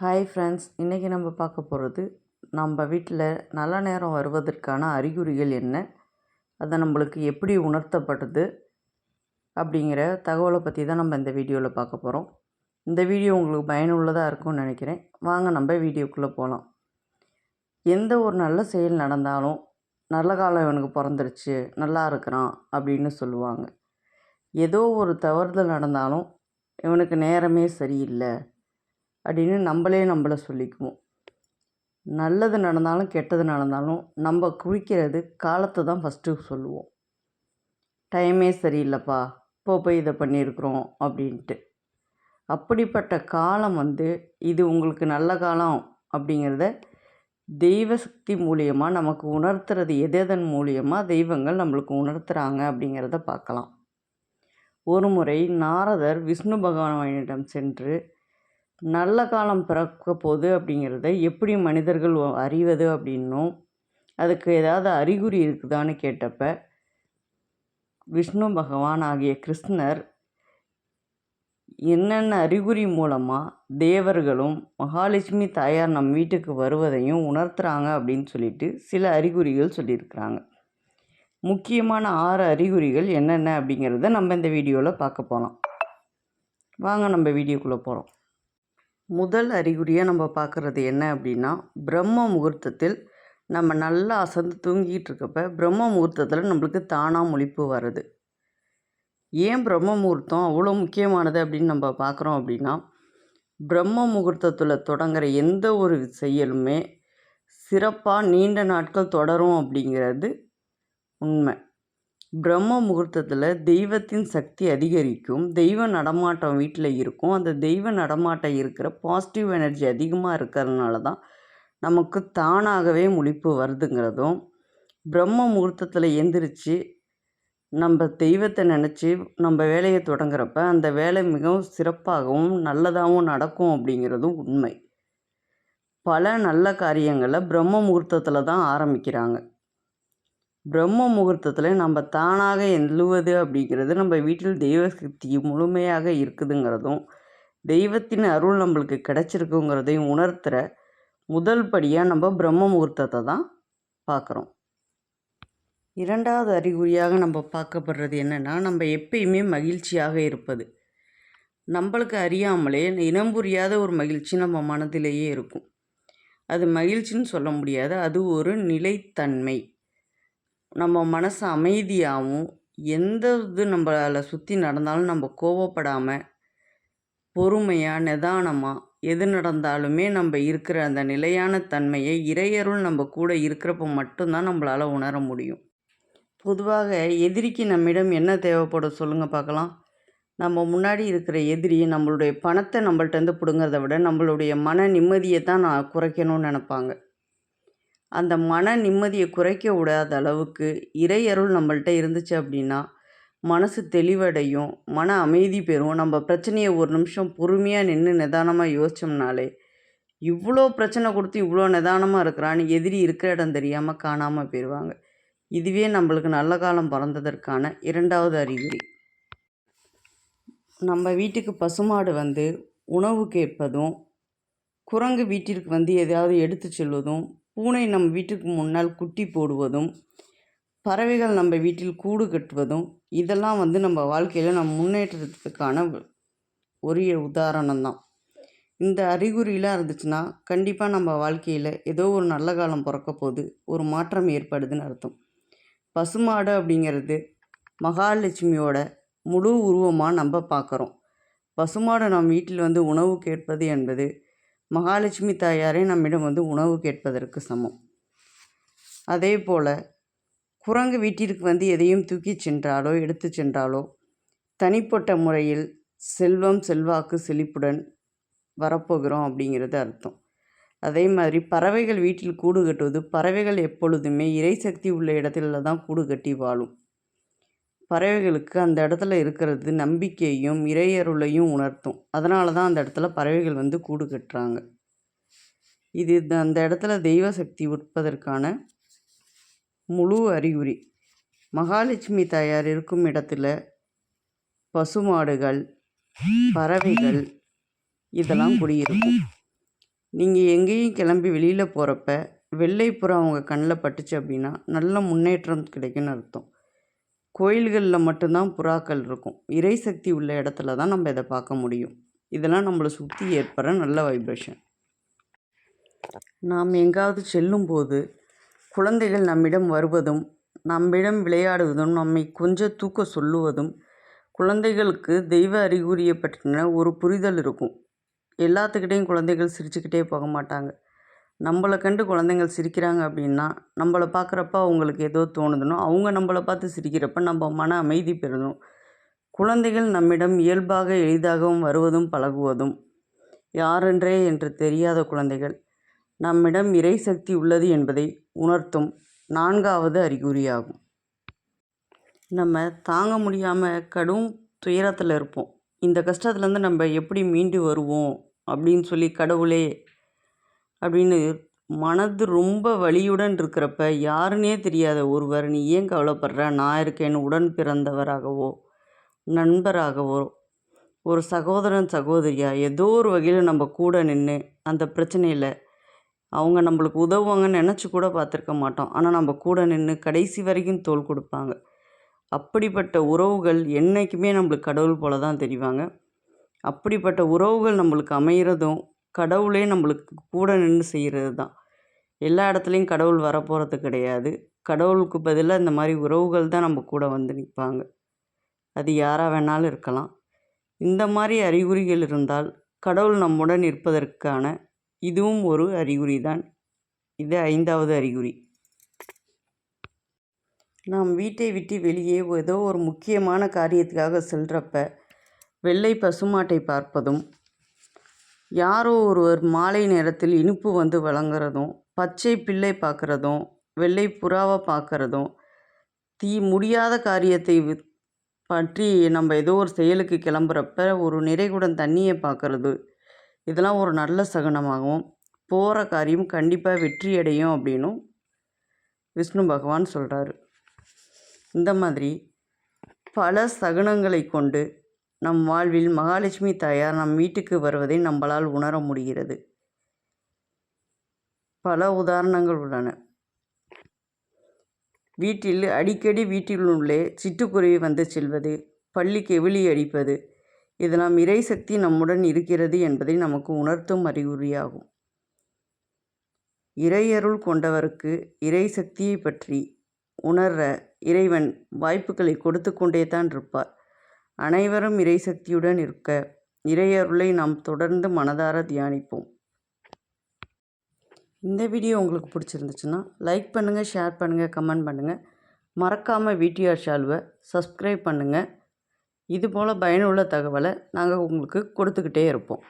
Hi friends இன்றைக்கி நம்ம பார்க்க போகிறது நம்ம வீட்டில் நல்ல நேரம் வருவதற்கான அறிகுறிகள் என்ன? அதை நம்மளுக்கு எப்படி உணர்த்தப்படுது? அப்படிங்கிற தகவலை பற்றி தான் நம்ம இந்த வீடியோவில் பார்க்க போகிறோம் இந்த வீடியோ உங்களுக்கு பயனுள்ளதாக இருக்கும்னு நினைக்கிறேன். வாங்க நம்ம வீடியோக்குள்ளே போகலாம் எந்த ஒரு நல்ல செயல் நடந்தாலும் நல்ல காலம் இவனுக்கு பிறந்துருச்சு நல்லா இருக்கிறான் அப்படின்னு சொல்லுவாங்க. ஏதோ ஒரு தவறுதல் நடந்தாலும் இவனுக்கு நேரமே சரியில்லை. அப்படின்னு நம்மளே நம்மளை சொல்லிக்குவோம். நல்லது நடந்தாலும் கெட்டது நடந்தாலும் நம்ம குறிக்கிறது காலத்தை தான் ஃபஸ்ட்டு சொல்லுவோம். டைமே சரியில்லைப்பா இப்போ போய் இதை பண்ணியிருக்கிறோம் அப்படின்ட்டு. அப்படிப்பட்ட காலம் வந்து இது உங்களுக்கு நல்ல காலம் அப்படிங்கிறத தெய்வ சக்தி மூலியமாக நமக்கு உணர்த்துறது எதெதன் மூலியமாக தெய்வங்கள் நம்மளுக்கு உணர்த்துறாங்க அப்படிங்கிறத பார்க்கலாம். ஒரு முறை நாரதர் விஷ்ணு பகவானிடம் சென்று நல்ல காலம் பிறக்க போகுது அப்படிங்கிறத எப்படி மனிதர்கள் அறிவது அப்படின்னும் அதுக்கு ஏதாவது அறிகுறி இருக்குதான்னு கேட்டப்ப விஷ்ணு பகவான் ஆகிய கிருஷ்ணர் என்னென்ன அறிகுறி மூலமாக தேவர்களும் மகாலட்சுமி தாயார் நம் வீட்டுக்கு வருவதையும் உணர்த்துறாங்க அப்படின்னு சொல்லிட்டு சில அறிகுறிகள் சொல்லியிருக்கிறாங்க. முக்கியமான ஆறு அறிகுறிகள் என்னென்ன அப்படிங்கிறத நம்ம இந்த வீடியோவில் பார்க்க போகலாம் வாங்க நம்ம வீடியோக்குள்ளே போகிறோம் முதல் அறிகுறியாக நம்ம பார்க்குறது என்ன அப்படின்னா பிரம்ம முகூர்த்தத்தில் நம்ம நல்லா அசந்து தூங்கிட்டு இருக்கப்ப பிரம்ம முகூர்த்தத்தில் நம்மளுக்கு தானாக முழிப்பு வருது ஏன் பிரம்ம முகூர்த்தம் அவ்வளோ முக்கியமானது அப்படின்னு நம்ம பார்க்குறோம் அப்படின்னா பிரம்ம முகூர்த்தத்தில் தொடங்குற எந்த ஒரு செயலுமே சிறப்பாக நீண்ட நாட்கள் தொடரும் அப்படிங்கிறது உண்மை. பிரம்ம முகூர்த்தத்தில் தெய்வத்தின் சக்தி அதிகரிக்கும் தெய்வ நடமாட்டம் வீட்டில் இருக்கும். அந்த தெய்வ நடமாட்டம் இருக்கிற பாசிட்டிவ் எனர்ஜி அதிகமாக இருக்கிறதுனால தான் நமக்கு தானாகவே முழிப்பு வருதுங்கிறதும் பிரம்ம முகூர்த்தத்தில் எந்திரிச்சு நம்ம தெய்வத்தை நினச்சி நம்ம வேலையை தொடங்குறப்ப அந்த வேலை மிகவும் சிறப்பாகவும் நல்லதாகவும் நடக்கும் அப்படிங்கிறதும் உண்மை. பல நல்ல காரியங்களை பிரம்ம முகூர்த்தத்தில் தான் ஆரம்பிக்கிறாங்க. பிரம்ம முகூர்த்தத்தில் நம்ம தானாக எழுவது அப்படிங்கிறது நம்ம வீட்டில் தெய்வ சக்தி முழுமையாக இருக்குதுங்கிறதும் தெய்வத்தின் அருள் நம்மளுக்கு கிடச்சிருக்குங்கிறதையும் உணர்த்துகிற முதல் படியாக நம்ம பிரம்ம முகூர்த்தத்தை தான் பார்க்குறோம் இரண்டாவது அறிகுறியாக நம்ம பார்க்கப்படுறது என்னென்னா நம்ம எப்பயுமே மகிழ்ச்சியாக இருப்பது. நம்மளுக்கு அறியாமலே இனம் புரியாத ஒரு மகிழ்ச்சி நம்ம மனதிலேயே இருக்கும். அது மகிழ்ச்சின்னு சொல்ல முடியாது. அது ஒரு நிலைத்தன்மை. நம்ம மனசு அமைதியாகவும் எந்த இது நம்மளால் சுற்றி நடந்தாலும் நம்ம கோவப்படாமல் பொறுமையாக நிதானமாக எது நடந்தாலுமே நம்ம இருக்கிற அந்த நிலையான தன்மையை இறையருள் நம்ம கூட இருக்கிறப்ப மட்டும்தான் நம்மளால் உணர முடியும். பொதுவாக எதிரிக்கு நம்மிடம் என்ன தேவைப்படும் சொல்லுங்கள் பார்க்கலாம். நம்ம முன்னாடி இருக்கிற எதிரி நம்மளுடைய பணத்தை நம்மள்ட்டேருந்து பிடுங்கிறத விட நம்மளுடைய மன நிம்மதியை தான் நான் குறைக்கணும்னு நினப்பாங்க. அந்த மன நிம்மதியை குறைக்க விடாத அளவுக்கு இறையருள் நம்மள்ட்ட இருந்துச்சு அப்படின்னா மனசு தெளிவடையும் மன அமைதி பெறும். நம்ம பிரச்சனையை ஒரு நிமிஷம் பொறுமையாக நின்று நிதானமாக யோசித்தோம்னாலே இவ்வளோ பிரச்சனை கொடுத்து இவ்வளோ நிதானமாக இருக்கிறான்னு எதிரி இருக்கிற இடம் தெரியாமல் காணாமல் போயிடுவாங்க இதுவே நம்மளுக்கு நல்ல காலம் பிறந்ததற்கான இரண்டாவது அறிகுறி. நம்ம வீட்டுக்கு பசுமாடு வந்து உணவு கேட்பதும் குரங்கு வீட்டிற்கு வந்து எதையாவது எடுத்து செல்வதும் பூனை நம் வீட்டுக்கு முன்னால் குட்டி போடுவதும் பறவைகள் நம்ம வீட்டில் கூடு கட்டுவதும் இதெல்லாம் வந்து நம்ம வாழ்க்கையில் நம் முன்னேற்றத்துக்கான ஒரு உதாரணம் தான் இந்த அறிகுறியெலாம் இருந்துச்சுன்னா கண்டிப்பாக நம்ம வாழ்க்கையில் ஏதோ ஒரு நல்ல காலம் பிறக்க போது ஒரு மாற்றம் ஏற்படுதுன்னு அர்த்தம். பசுமாடு அப்படிங்கிறது மகாலட்சுமியோட முழு உருவமாக நம்ம பார்க்குறோம். பசுமாடு நம் வீட்டில் வந்து உணவு கேட்பது என்பது மகாலட்சுமி தாயாரே நம்மிடம் வந்து உணவு கேட்பதற்கு சமம். அதே போல் குரங்கு வீட்டிற்கு வந்து எதையும் தூக்கி சென்றாலோ எடுத்து சென்றாலோ தனிப்பட்ட முறையில் செல்வம் செல்வாக்கு செழிப்புடன் வரப்போகிறோம் அப்படிங்கிறது அர்த்தம். அதே மாதிரி பறவைகள் வீட்டில் கூடு கட்டுவது பறவைகள் எப்பொழுதுமே இறை சக்தி உள்ள இடத்துல தான் கூடு கட்டி வாழும். பறவைகளுக்கு அந்த இடத்துல இருக்கிறது நம்பிக்கையும் இறையருளையும் உணர்த்தும். அதனால தான் அந்த இடத்துல பறவைகள் வந்து கூடு கட்டுறாங்க. இது அந்த இடத்துல தெய்வ சக்தி உட்பதற்கான முழு அறிகுறி. மகாலட்சுமி தாயார் இருக்கும் இடத்துல பசுமாடுகள் பறவைகள் இதெல்லாம் குடியிருக்கும். நீங்கள் எங்கேயும் கிளம்பி வெளியில் போகிறப்ப வெள்ளை புறா கண்ணில் பட்டுச்சு அப்படின்னா நல்ல முன்னேற்றம் கிடைக்கும்னு அர்த்தம். கோயில்களில் மட்டும்தான் புறாக்கள் இருக்கும். இறை சக்தி உள்ள இடத்துல தான் நம்ம இதை பார்க்க முடியும். இதெல்லாம் நம்மளை சுற்றி ஏற்படுற நல்ல வைப்ரேஷன் நாம் எங்காவது செல்லும்போது குழந்தைகள் நம்மிடம் வருவதும் நம்மிடம் விளையாடுவதும் நம்மை கொஞ்சம் தூக்க சொல்லுவதும் குழந்தைகளுக்கு தெய்வ அறிகுறியை பற்றின ஒரு புரிதல் இருக்கும். எல்லாத்துக்கிட்டேயும் குழந்தைகள் சிரிச்சுக்கிட்டே போக மாட்டாங்க. நம்மளை கண்டு குழந்தைங்கள் சிரிக்கிறாங்க அப்படின்னா நம்மளை பார்க்குறப்ப அவங்களுக்கு ஏதோ தோணுதுனோ அவங்க நம்மளை பார்த்து சிரிக்கிறப்ப நம்ம மன அமைதி பெறணும். குழந்தைகள் நம்மிடம் இயல்பாக எளிதாகவும் வருவதும் பழகுவதும் யாரென்றே என்று தெரியாத குழந்தைகள் நம்மிடம் இறை சக்தி உள்ளது என்பதை உணர்த்தும் நான்காவது அறிகுறியாகும். நம்ம தாங்க முடியாமல் கடும் துயரத்தில் இருப்போம். இந்த கஷ்டத்துலேருந்து நம்ம எப்படி மீண்டு வருவோம் அப்படின்னு சொல்லி கடவுளே அப்படின்னு மனது ரொம்ப வலியுடன் இருக்கிறப்ப யாருன்னே தெரியாத ஒருவர் நீ ஏன் கவலைப்படுற? நான் இருக்கேன். உடன் பிறந்தவராகவோ நண்பராகவோ ஒரு சகோதரன் சகோதரியா? ஏதோ ஒரு வகையில் நம்ம கூட நின்று அந்த பிரச்சனையில் அவங்க நம்மளுக்கு உதவுவாங்கன்னு நினச்சி கூட பார்த்துருக்க மாட்டோம். ஆனால் நம்ம கூட நின்று கடைசி வரைக்கும் தோள் கொடுப்பாங்க. அப்படிப்பட்ட உறவுகள் என்றைக்குமே நம்மளுக்கு கடவுள் போல தான் தெரிவாங்க. அப்படிப்பட்ட உறவுகள் நம்மளுக்கு அமைகிறதும் கடவுளே நம்மளுக்கு கூட நின்று செய்கிறது தான். எல்லா இடத்துலையும் கடவுள் வரப்போகிறது கிடையாது. கடவுளுக்கு பதிலாக இந்த மாதிரி உறவுகள் தான் நம்ம கூட வந்து நிற்பாங்க அது யாராக வேணாலும் இருக்கலாம். இந்த மாதிரி அறிகுறிகள் இருந்தால் கடவுள் நம்முடன் இருப்பதற்கான இதுவும் ஒரு அறிகுறி தான். இது ஐந்தாவது அறிகுறி. நாம் வீட்டை விட்டு வெளியே ஏதோ ஒரு முக்கியமான காரியத்துக்காக செல்கிறப்ப வெள்ளை பசுமாட்டை பார்ப்பதும் யாரோ ஒருவர் மாலை நேரத்தில் இனிப்பு வந்து வழங்குறதும் பச்சை பிள்ளை பார்க்குறதும் வெள்ளை புறாவை பார்க்குறதும் தீ முடியாத காரியத்தை பற்றி நம்ம ஏதோ ஒரு செயலுக்கு கிளம்புறப்ப ஒரு நிறைகுடன் தண்ணியை பார்க்குறது இதெல்லாம் ஒரு நல்ல சகுனமாகவும் போகிற காரியம் கண்டிப்பாக வெற்றி அடையும் அப்படின்னும் விஷ்ணு பகவான் சொல்கிறாரு இந்த மாதிரி பல சகுனங்களை கொண்டு நம் வாழ்வில் மகாலட்சுமி தாயார் நம் வீட்டுக்கு வருவதை நம்மளால் உணர முடிகிறது. பல உதாரணங்கள் உள்ளன. வீட்டில் அடிக்கடி வீட்டிலுள்ளே சிட்டுக்குருவி வந்து செல்வது பள்ளி எவிழி அடிப்பது இதெல்லாம் இறை சக்தி நம்முடன் இருக்கிறது என்பதை நமக்கு உணர்த்தும் அறிகுறியாகும். இறையருள் கொண்டவருக்கு இறை சக்தியை பற்றி உணர்ற இறைவன் வாய்ப்புகளை கொடுத்து கொண்டே தான் இருப்பார். அனைவரும் இறை சக்தியுடன் இருக்க இறையருளை நாம் தொடர்ந்து மனதார தியானிப்போம். இந்த வீடியோ உங்களுக்கு பிடிச்சிருந்துச்சுன்னா லைக் பண்ணுங்கள் ஷேர் பண்ணுங்கள் கமெண்ட் பண்ணுங்கள் மறக்காமல் விடிஆர் ஷால்வை சப்ஸ்கிரைப் பண்ணுங்கள் இதுபோல் பயனுள்ள தகவலை நாங்கள் உங்களுக்கு கொடுத்துக்கிட்டே இருப்போம்.